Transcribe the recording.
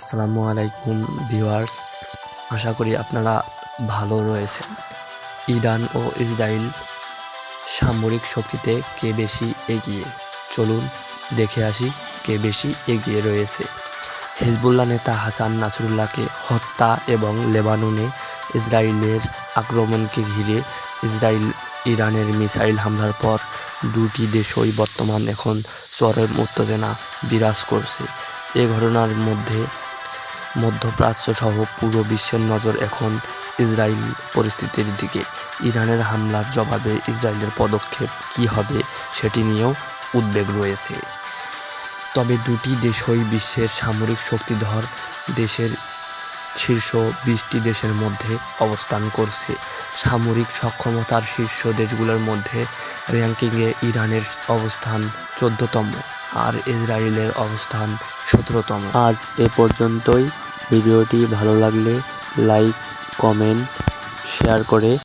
আসসালামু আলাইকুম ভিউয়ার্স, আশা করি আপনারা ভালো রয়েছেন। ইরান ও ইসরায়েল সামরিক শক্তিতে কে বেশি এগিয়ে? চলুন দেখে আসি কে বেশি এগিয়ে রয়েছে। হিজবুল্লাহ নেতা হাসান নাসরুল্লাহকে হত্যা এবং লেবাননে ইসরায়েলের আক্রমণকে ঘিরে ইসরায়েল ইরানের মিসাইল হামলার পর দুটি দেশই বর্তমান এখন চরম উত্তেজনা বিরাজ করছে। এ ঘটনার মধ্যে মধ্যপ্রাচ্য সহ পুরো বিশ্বের নজর এখন ইসরায়েল পরিস্থিতির দিকে। ইরানের হামলার জবাবে ইসরায়েলের পদক্ষেপ কী হবে সেটি নিয়েও উদ্বেগ রয়েছে। তবে দুটি দেশই বিশ্বের সামরিক শক্তিধর দেশের শীর্ষ বিশটি দেশের মধ্যে অবস্থান করছে। সামরিক সক্ষমতার শীর্ষ দেশগুলোর মধ্যে র্যাঙ্কিংয়ে ইরানের অবস্থান চোদ্দতম আর ইসরায়েলের অবস্থান সতেরোতম। আজ এ পর্যন্তই। ভিডিওটি ভালো লাগলে লাইক কমেন্ট শেয়ার করে